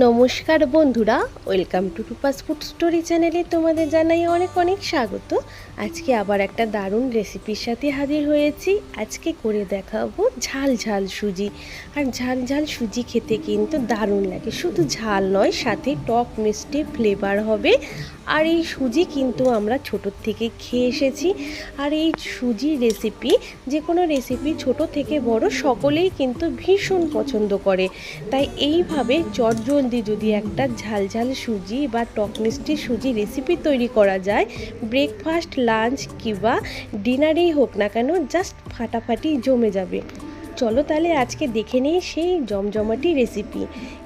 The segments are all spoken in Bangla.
নমস্কার বন্ধুরা, welcome to Tupa's food story চ্যানেলে তোমাদের জানাই অনেক অনেক স্বাগত। আজকে আবার একটা দারুণ রেসিপির সাথে হাজির হয়েছি। আজকে করে দেখাবো ঝাল ঝাল সুজি। আর ঝাল ঝাল সুজি খেতে কিন্তু দারুণ লাগে। শুধু ঝাল নয়, সাথে টক মিষ্টি ফ্লেভার হবে। আর এই সুজি কিন্তু আমরা ছোটোর থেকে খেয়ে এসেছি। আর এই সুজি রেসিপি যে কোনো রেসিপি ছোট থেকে বড় সকলেই কিন্তু ভীষণ পছন্দ করে। তাই এইভাবে চটজলদি যদি একটা ঝালঝাল ঝাল সুজি বা টক মিষ্টি সুজি রেসিপি তৈরি করা যায় ব্রেকফাস্ট লাঞ্চ কিংবা ডিনারেই হোক না কেন জাস্ট ফাটাফাটি জমে যাবে। চলো তাহলে আজকে দেখে নিই সেই জমজমাটি রেসিপি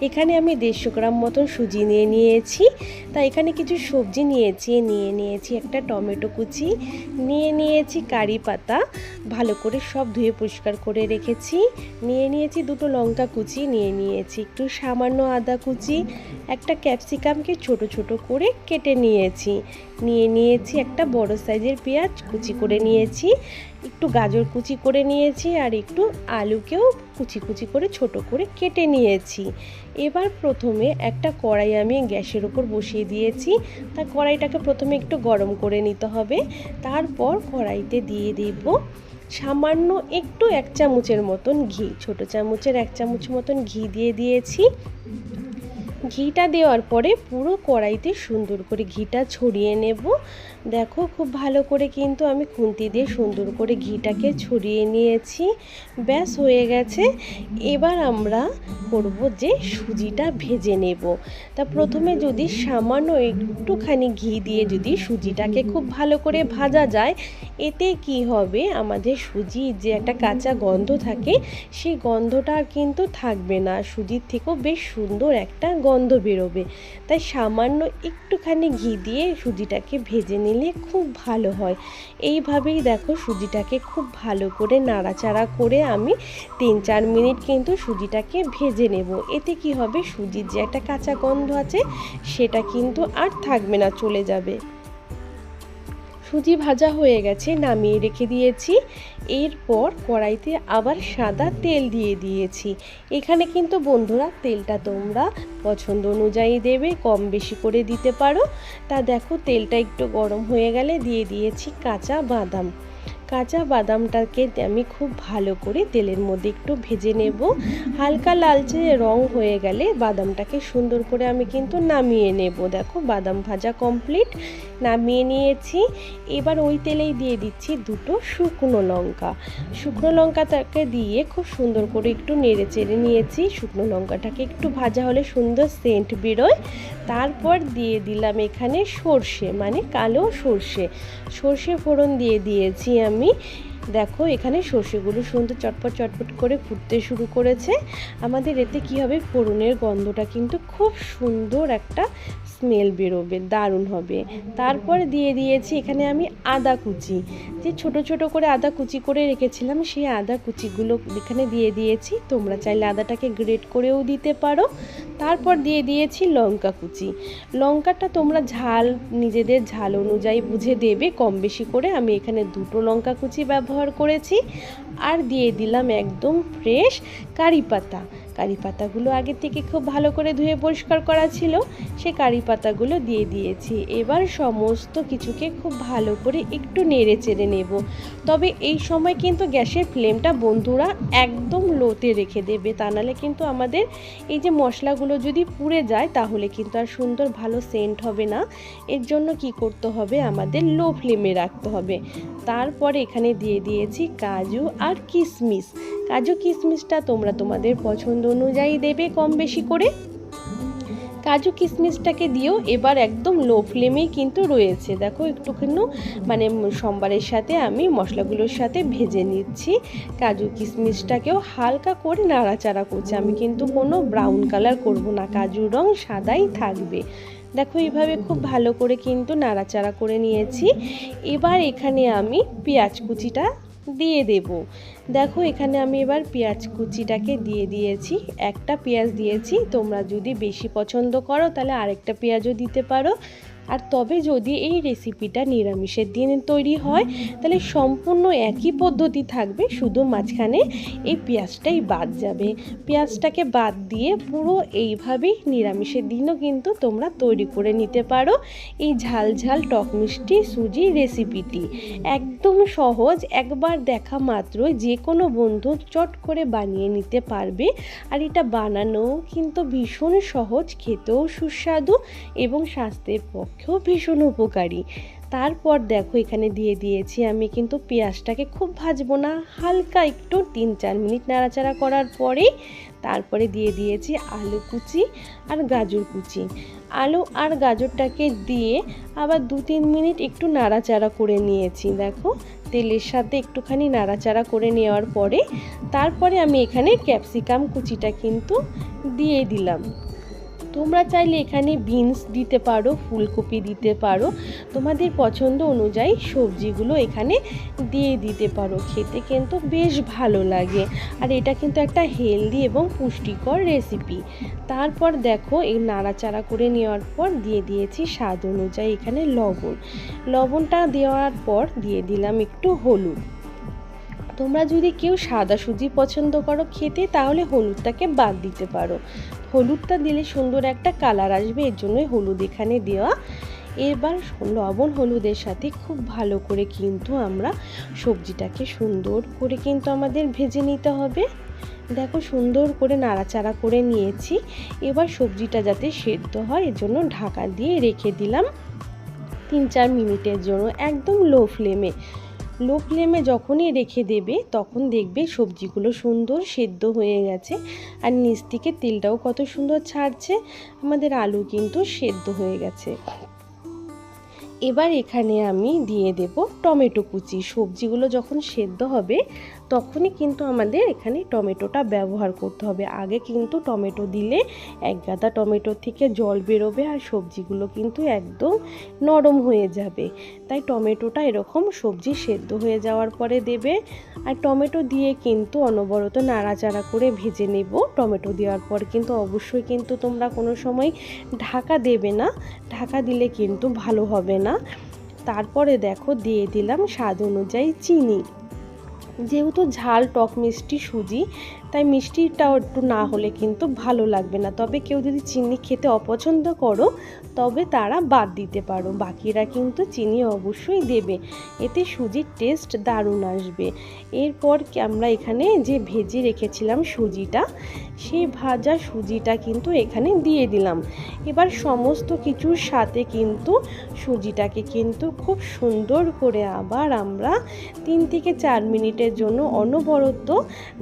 এখানে আমি দেড়শো গ্রাম মতন সুজি নিয়ে নিয়েছি। তা এখানে কিছু সবজি নিয়েছি, নিয়ে নিয়েছি একটা টমেটো কুচি, নিয়ে নিয়েছি কারি পাতা, ভালো করে সব ধুয়ে পরিষ্কার করে রেখেছি। নিয়ে নিয়েছি দুটো লঙ্কা কুচি, নিয়ে নিয়েছি একটু সামান্য আদা কুচি, একটা ক্যাপসিকামকে ছোট ছোট করে কেটে নিয়েছি। নিয়ে নিয়েছি একটা বড় সাইজের পেঁয়াজ, কুচি করে নিয়েছি। একটু গাজর কুচি করে নিয়েছি আর একটু আলুকেও কুচি কুচি করে ছোট করে কেটে নিয়েছি। এবার প্রথমে একটা কড়াই আমি গ্যাসের ওপর বসিয়ে দিয়েছি। তা কড়াইটাকে প্রথমে একটু গরম করে নিতে হবে। তারপর কড়াইতে দিয়ে দেব সামান্য একটু এক চামচের মতন ঘি। ছোট চামচের এক চামচ মতন ঘি দিয়ে দিয়েছি। ঘিটা দেওয়ার পরে পুরো কড়াইতে সুন্দর করে ঘিটা ছড়িয়ে নেব। দেখো খুব ভালো করে কিন্তু আমি খুন্তি দিয়ে সুন্দর করে ঘিটাকে ছড়িয়ে নিয়েছি। ব্যাস, হয়ে গেছে। এবার আমরা করব যে সুজিটা ভেজে নেব। তা প্রথমে যদি সামান্য একটুখানি ঘি দিয়ে যদি সুজিটাকে খুব ভালো করে ভাজা যায় এতে কি হবে? আমাদের সুজির যে একটা কাঁচা গন্ধ থাকে, সেই গন্ধটা আর কিন্তু থাকবে না। সুজির থেকেও বেশ সুন্দর একটা গন্ধ বেরোবে। তাই সামান্য একটুখানি ঘি দিয়ে সুজিটাকে ভেজে নিলে খুব ভালো হয়। এইভাবেই দেখো সুজিটাকে খুব ভালো করে নাড়াচাড়া করে আমি তিন চার মিনিট কিন্তু সুজিটাকে ভেজে নেব। এতে কি হবে? সুজির যে একটা কাঁচা গন্ধ আছে, সেটা কিন্তু আর থাকবে না, চলে যাবে। সুজি ভাজা হয়ে গেছে, নামিয়ে রেখে দিয়েছি। এরপর কড়াইতে আবার সাদা তেল দিয়ে দিয়েছি। এখানে কিন্তু বন্ধুরা তেলটা তোমরা পছন্দ অনুযায়ী দেবে, কম বেশি করে দিতে পারো। তা দেখো তেলটা একটু গরম হয়ে গেলে দিয়ে দিয়েছি কাঁচা বাদাম। কাঁচা বাদামটাকে আমি খুব ভালো করে তেলের মধ্যে একটু ভেজে নেব। হালকা লালচে রং হয়ে গেলে বাদামটাকে সুন্দর করে আমি কিন্তু নামিয়ে নেব। দেখো, বাদাম ভাজা কমপ্লিট নামিয়ে নিয়েছি। এবার ওই তেলেই দিয়ে দিচ্ছি দুটো শুকনো লঙ্কা। শুকনো লঙ্কাটাকে দিয়ে খুব সুন্দর করে একটু নেড়ে চেড়ে নিয়েছি। শুকনো লঙ্কাটাকে একটু ভাজা হলে সুন্দর সেন্ট বেরোয়। তারপর দিয়ে দিলাম এখানে সর্ষে মানে কালো সর্ষে। সর্ষে ফোড়ন দিয়ে দিয়েছি আমি। আমি দেখো, এখানে সর্ষেগুলো সুন্দর চটপট চটপট করে ফুটতে শুরু করেছে। আমাদের এতে কি হবে? ফোড়নের গন্ধটা কিন্তু খুব সুন্দর একটা স্মেল বেরোবে, দারুণ হবে। তারপর দিয়ে দিয়েছি এখানে আমি আদা কুচি। যে ছোট ছোট করে আদা কুচি করে রেখেছিলাম, সেই আদা কুচিগুলো এখানে দিয়ে দিয়েছি। তোমরা চাইলে আদাটাকে গ্রেট করেও দিতে পারো। তারপর দিয়ে দিয়েছি লঙ্কা কুচি। লঙ্কাটা তোমরা ঝাল, নিজেদের ঝাল অনুযায়ী বুঝে দেবে। কম বেশি করে আমি এখানে দুটো লঙ্কা কুচি ব্যবহার করেছি আর দিয়ে দিলাম একদম ফ্রেশ কারি পাতা। কারি পাতাগুলো আগে থেকে খুব ভালো করে ধুয়ে পরিষ্কার করা ছিল, সে কারি পাতাগুলো দিয়ে দিয়েছি। এবার সমস্ত কিছুকে খুব ভালো করে একটু নেড়ে চেড়ে নেব। তবে এই সময় কিন্তু গ্যাসের ফ্লেমটা বন্ধুরা একদম লোতে রেখে দেবে, তা নাহলে কিন্তু আমাদের এই যে মশলাগুলো যদি পুড়ে যায়, তাহলে কিন্তু আর সুন্দর ভালো সেন্ট হবে না। এর জন্য কি করতে হবে? আমাদের লো ফ্লেমে রাখতে হবে। তারপরে এখানে দিয়ে দিয়েছি কাজু আর কিশমিশ কাজু কিশমিশটা তোমরা তোমাদের পছন্দ অনুযায়ী দেবে কম বেশি করে। কাজু কিশমিশটাকে দিয়েও এবার একদম লো ফ্লেমেই কিন্তু রয়েছে। দেখো, একটুখানি মানে সোমবারের সাথে আমি মশলাগুলোর সাথে ভেজে নিচ্ছি। কাজু কিশমিশটাকেও হালকা করে নাড়াচাড়া করছি। আমি কিন্তু কোনো ব্রাউন কালার করব না। কাজুর রং সাদাই থাকবে। দেখো, এইভাবে খুব ভালো করে কিন্তু নাড়াচাড়া করে নিয়েছি। এবার এখানে আমি পেঁয়াজ কুচিটা দিয়ে দেব। দেখো, এখানে আমি এবার পেঁয়াজ কুচিটাকে দিয়ে দিয়েছি। একটা পেঁয়াজ দিয়েছি, তোমরা যদি বেশি পছন্দ করো, তাহলে আরেকটা পেঁয়াজও দিতে পারো। আর তবে যদি এই রেসিপিটা নিরামিষের দিন তৈরি হয়, তাহলে সম্পূর্ণ একই পদ্ধতি থাকবে, শুধু মাঝখানে এই পেঁয়াজটাই বাদ যাবে। পেঁয়াজটাকে বাদ দিয়ে পুরো এইভাবেই নিরামিষের দিনও কিন্তু তোমরা তৈরি করে নিতে পারো এই ঝাল ঝাল টক মিষ্টি সুজি রেসিপিটি একদম সহজ, একবার দেখা মাত্র যে কোনো বন্ধু চট করে বানিয়ে নিতে পারবে। আর এটা বানানো কিন্তু ভীষণ সহজ, খেতেও সুস্বাদু এবং স্বাস্থ্যের পক্ষেও ভীষণ উপকারী। তারপর দেখো এখানে দিয়ে দিয়েছি আমি কিন্তু পেঁয়াজটাকে। খুব ভাজবো না, হালকা একটু তিন চার মিনিট নাড়াচাড়া করার পরেই তারপরে দিয়ে দিয়েছি আলু কুচি আর গাজর কুচি। আলু আর গাজরটাকে দিয়ে আবার দু তিন মিনিট একটু নাড়াচাড়া করে নিয়েছি। দেখো তেলের সাথে একটুখানি নাড়াচাড়া করে নেওয়ার পরে তারপরে আমি এখানে ক্যাপসিকাম কুচিটা কিন্তু দিয়ে দিলাম। তোমরা চাইলে এখানে বিনস দিতে পারো, ফুলকপি দিতে পারো। তোমাদের পছন্দ অনুযায়ী সবজিগুলো এখানে দিয়ে দিতে পারো। খেতে কিন্তু বেশ ভালো লাগে। আর এটা কিন্তু একটা হেলদি এবং পুষ্টিকর রেসিপি। তারপর দেখো, এই নাড়াচাড়া করে নেওয়ার পর দিয়ে দিয়েছি স্বাদ অনুযায়ী এখানে লবণ। লবণটা দেওয়ার পর দিয়ে দিলাম একটু হলুদ। তোমরা যদি কেউ সাদা সুজি পছন্দ করো খেতে, তাহলে হলুদটাকে বাদ দিতে পারো। হলুদটা দিলে সুন্দর একটা কালার আসবে, এর জন্যই হলুদ এখানে দেওয়া। এবার লবণ হলুদের সাথে খুব ভালো করে কিন্তু আমরা সবজিটাকে সুন্দর করে কিন্তু আমাদের ভেজে নিতে হবে। দেখো সুন্দর করে নাড়াচাড়া করে নিয়েছি। এবার সবজিটা যাতে সেদ্ধ হয়, এর জন্য ঢাকা দিয়ে রেখে দিলাম। তিন চার মিনিটের জন্য একদম লো ফ্লেমে লো ফ্লেমে যখনই রেখে দেবে, তখন দেখবে সবজিগুলো সুন্দর সেদ্ধ হয়ে গেছে। আর নিচ থেকে তেলটাও কত সুন্দর ছাড়ছে। আমাদের আলু কিন্তু সেদ্ধ হয়ে গেছে। এবার এখানে আমি দিয়ে দেব টমেটো কুচি। সবজিগুলো যখন সেদ্ধ হবে তখনই কিন্তু আমাদের এখানে টমেটোটা ব্যবহার করতে হবে। আগে কিন্তু টমেটো দিলে এক গাদা টমেটো থেকে জল বেরোবে আর সবজিগুলো কিন্তু একদম নরম হয়ে যাবে। তাই টমেটোটা এরকম সবজি সেদ্ধ হয়ে যাওয়ার পরে দেবে। আর টমেটো দিয়ে কিন্তু অনবরত নাড়াচাড়া করে ভেজে নেব। টমেটো দেওয়ার পর কিন্তু অবশ্যই কিন্তু তোমরা কোনো সময় ঢাকা দেবে না। ঢাকা দিলে কিন্তু ভালো হবে না। তারপরে দেখো দিয়ে দিলাম স্বাদ অনুযায়ী চিনি। যেহেতু ঝাল টক মিষ্টি সুজি তাই মিষ্টিটাও একটু না হলে কিন্তু ভালো লাগবে না। তবে কেউ যদি চিনি খেতে অপছন্দ করো, তবে তারা বাদ দিতে পারো। বাকিরা কিন্তু চিনি অবশ্যই দেবে। এতে সুজির টেস্ট দারুণ আসবে। এরপর আমরা এখানে যে ভেজে রেখেছিলাম সুজিটা, সেই ভাজা সুজিটা কিন্তু এখানে দিয়ে দিলাম। এবার সমস্ত কিছুর সাথে কিন্তু সুজিটাকে কিন্তু খুব সুন্দর করে আবার আমরা তিন থেকে চার মিনিটের জন্য অনবরত,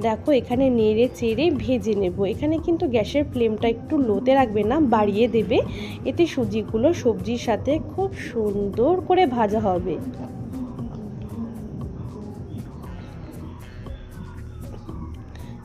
দেখো এখানে নেড়ে চেড়ে ভেজে নেব। এখানে কিন্তু গ্যাসের ফ্লেমটা একটু লোতে রাখবে না, বাড়িয়ে দেবে। এতে সুজিগুলো সবজির সাথে খুব সুন্দর করে ভাজা হবে।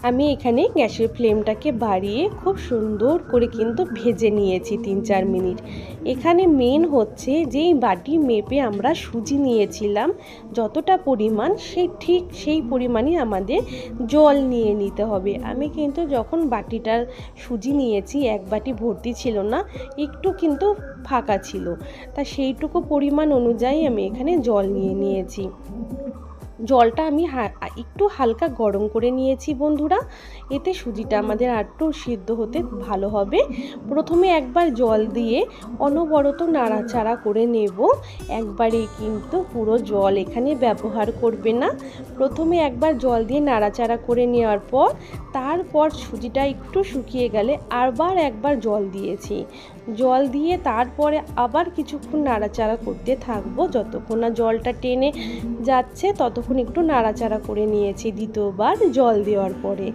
আমি এখানে গ্যাসের ফ্লেমটাকে বাড়িয়ে খুব সুন্দর করে কিন্তু ভেজে নিয়েছি তিন চার মিনিট। এখানে মেন হচ্ছে যেই বাটি মেপে আমরা সুজি নিয়েছিলাম। যতটা পরিমাণ সেই ঠিক সেই পরিমাণই আমাদের জল নিয়ে নিতে হবে। আমি কিন্তু যখন বাটিটার সুজি নিয়েছি, এক বাটি ভর্তি ছিল না, একটু কিন্তু ফাঁকা ছিল। তা সেইটুকু পরিমাণ অনুযায়ী আমি এখানে জল নিয়ে নিয়েছি। জলটা আমি একটু হালকা গরম করে নিয়েছি বন্ধুরা। এতে সুজিটা আমাদের আরটু সিদ্ধ হতে ভালো হবে। প্রথমে একবার জল দিয়ে অনবরত নাড়াচাড়া করে নেব। একবারে কিন্তু পুরো জল এখানে ব্যবহার করবে না। প্রথমে একবার জল দিয়ে নাড়াচাড়া করে নেওয়ার পর, তারপর সুজিটা একটু শুকিয়ে গেলে আবার একবার জল দিয়েছি। জল দিয়ে তারপরে আবার কিছুক্ষণ নাড়াচাড়া করতে থাকব। যতক্ষণ না জলটা টেনে যাচ্ছে, ততক্ষণ একটু নাড়াচাড়া করে নিয়েছি দ্বিতীয়বার জল দেওয়ার পরে।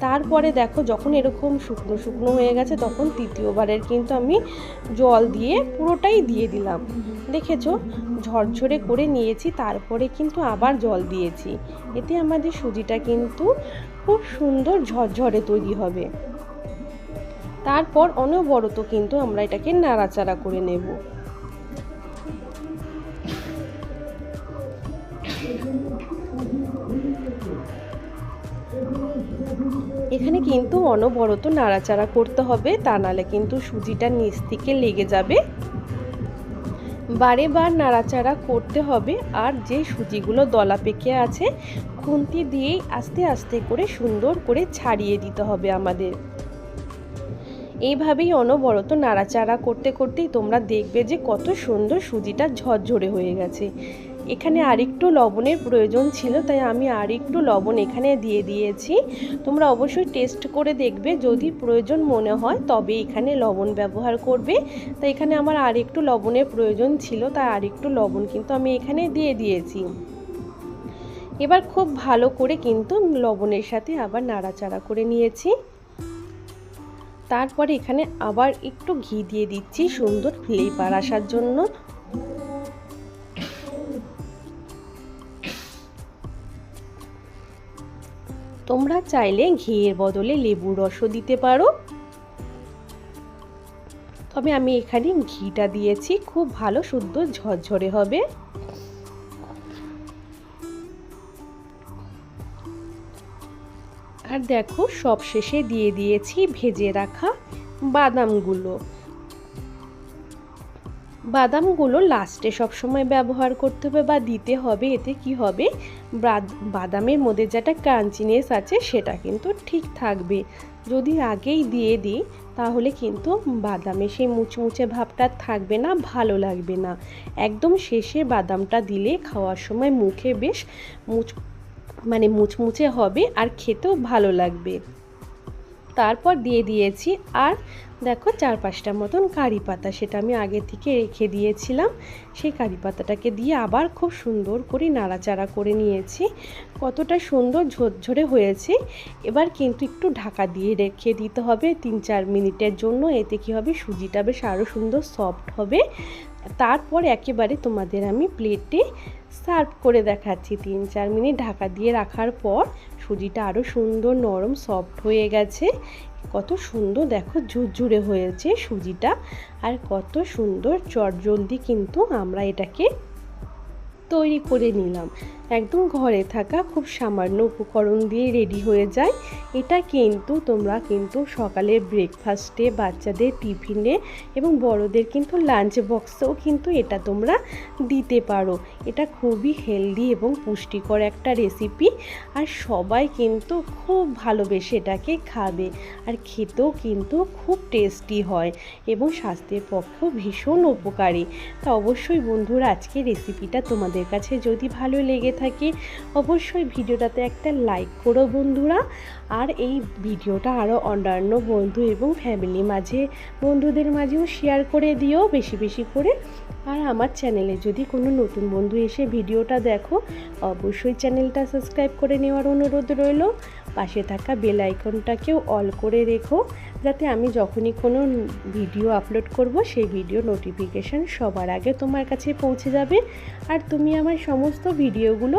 তারপরে দেখো যখন এরকম শুকনো শুকনো হয়ে গেছে তখন তৃতীয়বারের কিন্তু আমি জল দিয়ে পুরোটাই দিয়ে দিলাম। দেখেছ? ঝরঝরে করে নিয়েছি, তারপরে কিন্তু আবার জল দিয়েছি। এতে আমাদের সুজিটা কিন্তু খুব সুন্দর ঝরঝরে তৈরি হবে। তারপর অনবরত কিন্তু আমরা এটাকে নাড়াচাড়া করে নেব। এখানে কিন্তু অনবরত নাড়াচাড়া করতে হবে, তা নাহলে কিন্তু সুজিটা নিচ থেকে লেগে যাবে। বারে বার নাড়াচাড়া করতে হবে, আর যে সুজিগুলো দলা পেকে আছে, খুন্তি দিয়েই আস্তে আস্তে করে সুন্দর করে ছাড়িয়ে দিতে হবে আমাদের। এইভাবেই অনবরত নাড়াচাড়া করতে করতেই তোমরা দেখবে যে কত সুন্দর সুজিটা ঝরঝরে হয়ে গেছে। এখানে আরেকটু লবণের প্রয়োজন ছিল, তাই আমি আরেকটু লবণ এখানে দিয়ে দিয়েছি। তোমরা অবশ্যই টেস্ট করে দেখবে, যদি প্রয়োজন মনে হয় তবে এখানে লবণ ব্যবহার করবে। তাই এখানে আমার আরেকটু লবণের প্রয়োজন ছিল তাই আরেকটু লবণ কিন্তু আমি এখানে দিয়ে দিয়েছি। এবার খুব ভালো করে কিন্তু লবণের সাথে আবার নাড়াচাড়া করে নিয়েছি। তারপরে এখানে আবার একটু ঘি দিয়ে দিচ্ছি সুন্দর ফ্লেভার আসার জন্য। তোমরা চাইলে ঘিয়ের বদলে লেবুর রসও দিতে পারো। তবে আমি এখানে ঘিটা দিয়েছি, খুব ভালো, শুদ্ধ, ঝরঝরে হবে। আর দেখো সব শেষে দিয়ে দিয়েছি ভেজে রাখা বাদামগুলো। বাদামগুলো লাস্টে সবসময় ব্যবহার করতে হবে বা দিতে হবে, এতে কি হবে? বাদামের মধ্যে যেটা ক্রাঞ্চিনেস আছে সেটা কিন্তু ঠিক থাকবে। যদি আগেই দিয়ে দিই, তাহলে কিন্তু বাদামে সেই মুচমুচে ভাবটা থাকবে না, ভালো লাগবে না। একদম শেষে বাদামটা দিলে খাওয়ার সময় মুখে বেশ মুচ মানে মুচমুচে হবে আর খেতেও ভালো লাগবে। তারপর দিয়ে দিয়েছি আর দেখো চার পাঁচটা মতন কারি পাতা সেটা আমি আগে থেকে রেখে দিয়েছিলাম। সেই কারি পাতাটাকে দিয়ে আবার খুব সুন্দর করে নাড়াচাড়া করে নিয়েছি। কতটা সুন্দর ঝরঝরে হয়েছে। এবার কিন্তু একটু ঢাকা দিয়ে রেখে দিতে হবে তিন চার মিনিটের জন্য। এতে কি হবে? সুজিটা বেশ আরও সুন্দর সফট হবে। তারপর একেবারে তোমাদের আমি প্লেটে সার্ভ করে দেখাচ্ছি। তিন চার মিনিট ঢাকা দিয়ে রাখার পর সুজিটা আরও সুন্দর, নরম সফট হয়ে গেছে। কত সুন্দর, দেখো, ঝুরঝুরে হয়েছে সুজিটা। আর কত সুন্দর, চটজলদি কিন্তু আমরা এটাকে তৈরি করে নিলাম। একদম ঘরে থাকা খুব সামান্য উপকরণ দিয়ে রেডি হয়ে যায়। এটা কিন্তু তোমরা কিন্তু সকালে ব্রেকফাস্টে বাচ্চাদের টিফিনে এবং বড়দের কিন্তু লাঞ্চ বক্সেও কিন্তু এটা তোমরা দিতে পারো। এটা খুবই হেলদি এবং পুষ্টিকর একটা রেসিপি আর সবাই কিন্তু খুব ভালোবেসে এটাকে খাবে আর খেতেও কিন্তু খুব টেস্টি হয় এবং স্বাস্থ্যের পক্ষেও ভীষণ উপকারী। তা অবশ্যই বন্ধুরা আজকে রেসিপিটা তোমাদের কাছে যদি ভালো লেগে থাকে, অবশ্যই ভিডিওটাতে একটা লাইক করো বন্ধুরা। আর এই ভিডিওটা আরও অন্যান্য বন্ধু এবং ফ্যামিলি মাঝে, বন্ধুদের মাঝেও শেয়ার করে দিও বেশি বেশি করে। আর আমার চ্যানেলে যদি কোনো নতুন বন্ধু এসে ভিডিওটা দেখো, অবশ্যই চ্যানেলটা সাবস্ক্রাইব করে নেওয়ার অনুরোধ রইল। পাশে থাকা বেল আইকনটাকেও অল করে রেখো, যাতে আমি যখনই কোনো ভিডিও আপলোড করব, সেই ভিডিও নোটিফিকেশান সবার আগে তোমার কাছে পৌঁছে যাবে। আর তুমি আমার সমস্ত ভিডিওগুলো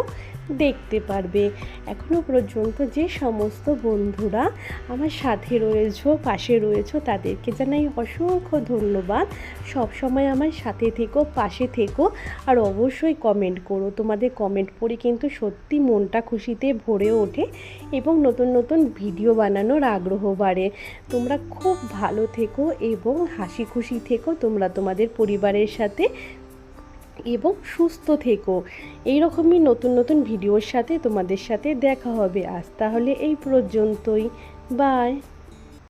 দেখতে পারবে। এখনও পর্যন্ত যে সমস্ত বন্ধুরা আমার সাথে রয়েছো, পাশে রয়েছো, তাদেরকে জানাই অসংখ্য ধন্যবাদ। সব সময় আমার সাথে থেকো, পাশে থেকো, আর অবশ্যই কমেন্ট করো। তোমাদের কমেন্ট পড়ে কিন্তু সত্যি মনটা খুশিতে ভরে ওঠে এবং নতুন নতুন ভিডিও বানানোর আগ্রহ বাড়ে। তোমরা খুব ভালো থেকো এবং হাসি খুশি থেকো। তোমরা তোমাদের পরিবারের সাথে এবং সুস্থ থেকো। এইরকমই নতুন নতুন ভিডিওর সাথে তোমাদের সাথে দেখা হবে। আজ তাহলে এই পর্যন্তই। বাই।